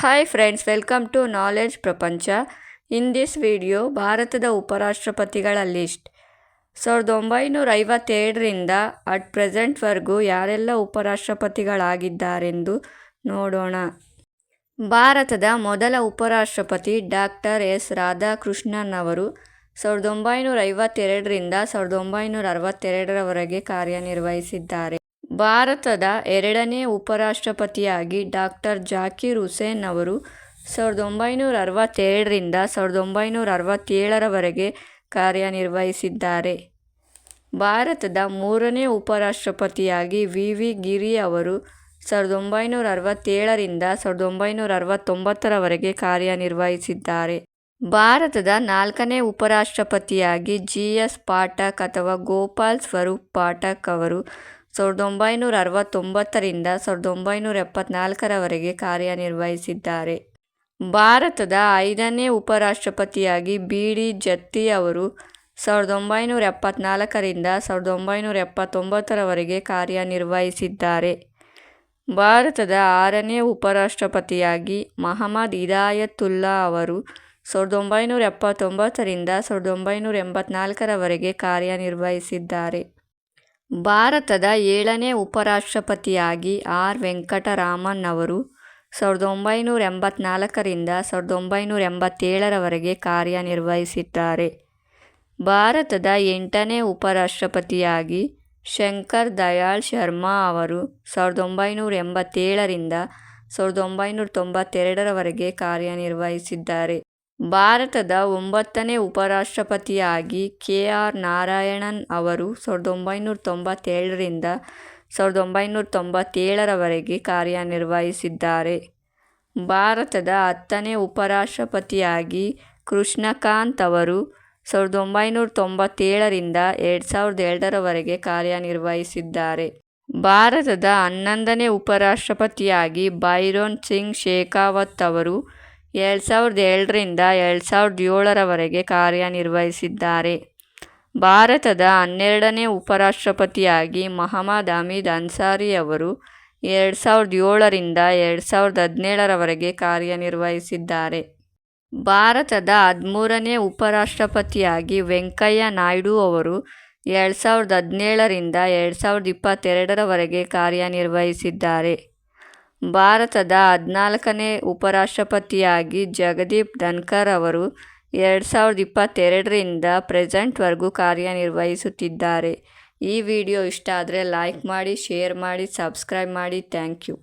Hi friends welcome to knowledge ಪ್ರಪಂಚ in this video ಭಾರತದ ಉಪರಾಷ್ಟ್ರಪತಿಗಳ list ಸಾವಿರದ ಒಂಬೈನೂರ ಐವತ್ತೇಳರಿಂದ ಅಟ್ ಪ್ರೆಸೆಂಟ್ವರೆಗೂ ಯಾರೆಲ್ಲ ಉಪರಾಷ್ಟ್ರಪತಿಗಳಾಗಿದ್ದಾರೆಂದು ನೋಡೋಣ. ಭಾರತದ ಮೊದಲ ಉಪರಾಷ್ಟ್ರಪತಿ ಡಾಕ್ಟರ್ ಎಸ್ ರಾಧಾಕೃಷ್ಣನ್ ಅವರು ಸಾವಿರದ ಒಂಬೈನೂರ ಐವತ್ತೆರಡರಿಂದ ಸಾವಿರದ ಒಂಬೈನೂರ ಅರವತ್ತೆರಡರವರೆಗೆ ಕಾರ್ಯನಿರ್ವಹಿಸಿದ್ದಾರೆ. ಭಾರತದ ಎರಡನೇ ಉಪರಾಷ್ಟ್ರಪತಿಯಾಗಿ ಡಾಕ್ಟರ್ ಜಾಕಿರ್ ಹುಸೇನ್ ಅವರು ಸಾವಿರದ ಒಂಬೈನೂರ ಅರವತ್ತೆರಡರಿಂದ ಸಾವಿರದ ಒಂಬೈನೂರ ಅರವತ್ತೇಳರವರೆಗೆ ಕಾರ್ಯನಿರ್ವಹಿಸಿದ್ದಾರೆ. ಭಾರತದ ಮೂರನೇ ಉಪರಾಷ್ಟ್ರಪತಿಯಾಗಿ ವಿ. ವಿ. ಗಿರಿ ಅವರು ಸಾವಿರದ ಒಂಬೈನೂರ ಅರವತ್ತೇಳರಿಂದ ಸಾವಿರದ ಒಂಬೈನೂರ ಅರವತ್ತೊಂಬತ್ತರವರೆಗೆ ಕಾರ್ಯನಿರ್ವಹಿಸಿದ್ದಾರೆ. ಭಾರತದ ನಾಲ್ಕನೇ ಉಪರಾಷ್ಟ್ರಪತಿಯಾಗಿ ಜಿ. ಎಸ್. ಪಾಠಕ್ ಅಥವಾ ಗೋಪಾಲ್ ಸ್ವರೂಪ್ ಪಾಠಕ್ ಅವರು ಸಾವಿರದ ಒಂಬೈನೂರ ಅರವತ್ತೊಂಬತ್ತರಿಂದ ಸಾವಿರದ ಒಂಬೈನೂರ ಎಪ್ಪತ್ನಾಲ್ಕರವರೆಗೆ ಕಾರ್ಯನಿರ್ವಹಿಸಿದ್ದಾರೆ. ಭಾರತದ ಐದನೇ ಉಪರಾಷ್ಟ್ರಪತಿಯಾಗಿ ಬಿ ಡಿ ಜತ್ತಿ ಅವರು ಸಾವಿರದ ಒಂಬೈನೂರ ಎಪ್ಪತ್ನಾಲ್ಕರಿಂದ ಸಾವಿರದ ಒಂಬೈನೂರ ಎಪ್ಪತ್ತೊಂಬತ್ತರವರೆಗೆ ಕಾರ್ಯನಿರ್ವಹಿಸಿದ್ದಾರೆ. ಭಾರತದ ಆರನೇ ಉಪರಾಷ್ಟ್ರಪತಿಯಾಗಿ ಮಹಮ್ಮದ್ ಇದಾಯತುಲ್ಲಾ ಅವರು ಸಾವಿರದ ಒಂಬೈನೂರ ಎಪ್ಪತ್ತೊಂಬತ್ತರಿಂದ ಸಾವಿರದ ಒಂಬೈನೂರ ಎಂಬತ್ನಾಲ್ಕರವರೆಗೆ ಕಾರ್ಯನಿರ್ವಹಿಸಿದ್ದಾರೆ. ಭಾರತದ ಏಳನೇ ಉಪರಾಷ್ಟ್ರಪತಿಯಾಗಿ ಆರ್. ವೆಂಕಟರಾಮನ್ ಅವರು ಸಾವಿರದ ಒಂಬೈನೂರ ಎಂಬತ್ನಾಲ್ಕರಿಂದ ಸಾವಿರದ ಒಂಬೈನೂರ ಎಂಬತ್ತೇಳರವರೆಗೆ ಕಾರ್ಯನಿರ್ವಹಿಸಿದ್ದಾರೆ. ಭಾರತದ ಎಂಟನೇ ಉಪರಾಷ್ಟ್ರಪತಿಯಾಗಿ ಶಂಕರ್ ದಯಾಳ್ ಶರ್ಮಾ ಅವರು ಸಾವಿರದ ಒಂಬೈನೂರ ಎಂಬತ್ತೇಳರಿಂದ ಸಾವಿರದ ಒಂಬೈನೂರ ತೊಂಬತ್ತೆರಡರವರೆಗೆ ಕಾರ್ಯನಿರ್ವಹಿಸಿದ್ದಾರೆ. ಭಾರತದ ಒಂಬತ್ತನೇ ಉಪರಾಷ್ಟ್ರಪತಿಯಾಗಿ ಕೆ ಆರ್ ನಾರಾಯಣನ್ ಅವರು ಸಾವಿರದ ಒಂಬೈನೂರ ತೊಂಬತ್ತೇಳರಿಂದ ಸಾವಿರದ ಒಂಬೈನೂರ ತೊಂಬತ್ತೇಳರವರೆಗೆ ಕಾರ್ಯನಿರ್ವಹಿಸಿದ್ದಾರೆ. ಭಾರತದ ಹತ್ತನೇ ಉಪರಾಷ್ಟ್ರಪತಿಯಾಗಿ ಕೃಷ್ಣಕಾಂತ್ ಅವರು ಸಾವಿರದ ಒಂಬೈನೂರ ತೊಂಬತ್ತೇಳರಿಂದ ಎರಡು ಸಾವಿರದ ಎರಡರವರೆಗೆ ಕಾರ್ಯನಿರ್ವಹಿಸಿದ್ದಾರೆ. ಭಾರತದ ಹನ್ನೊಂದನೇ ಉಪರಾಷ್ಟ್ರಪತಿಯಾಗಿ ಬೈರೋನ್ ಸಿಂಗ್ ಶೇಖಾವತ್ ಅವರು ಎರಡು ಸಾವಿರದ ಏಳರಿಂದ ಎರಡು ಸಾವಿರದ ಏಳರವರೆಗೆ ಕಾರ್ಯನಿರ್ವಹಿಸಿದ್ದಾರೆ. ಭಾರತದ ಹನ್ನೆರಡನೇ ಉಪರಾಷ್ಟ್ರಪತಿಯಾಗಿ ಮಹಮ್ಮದ್ ಹಮೀದ್ ಅನ್ಸಾರಿಯವರು ಎರಡು ಸಾವಿರದ ಏಳರಿಂದ ಎರಡು ಸಾವಿರದ ಹದಿನೇಳರವರೆಗೆ ಕಾರ್ಯನಿರ್ವಹಿಸಿದ್ದಾರೆ. ಭಾರತದ ಹದಿಮೂರನೇ ಉಪರಾಷ್ಟ್ರಪತಿಯಾಗಿ ವೆಂಕಯ್ಯ ನಾಯ್ಡು ಅವರು ಎರಡು ಸಾವಿರದ ಹದಿನೇಳರಿಂದ ಎರಡು ಸಾವಿರದ ಇಪ್ಪತ್ತೆರಡರವರೆಗೆ ಕಾರ್ಯನಿರ್ವಹಿಸಿದ್ದಾರೆ. ಭಾರತದ ಹದಿನಾಲ್ಕನೇ ಉಪರಾಷ್ಟ್ರಪತಿಯಾಗಿ ಜಗದೀಪ್ ಧನ್ಕರ್ ಅವರು ಎರಡು ಸಾವಿರದ ಇಪ್ಪತ್ತೆರಡರಿಂದ ಪ್ರೆಸೆಂಟ್ವರೆಗೂ ಕಾರ್ಯನಿರ್ವಹಿಸುತ್ತಿದ್ದಾರೆ. ಈ ವಿಡಿಯೋ ಇಷ್ಟ ಆದರೆ ಲೈಕ್ ಮಾಡಿ, ಶೇರ್ ಮಾಡಿ, ಸಬ್ಸ್ಕ್ರೈಬ್ ಮಾಡಿ. Thank you.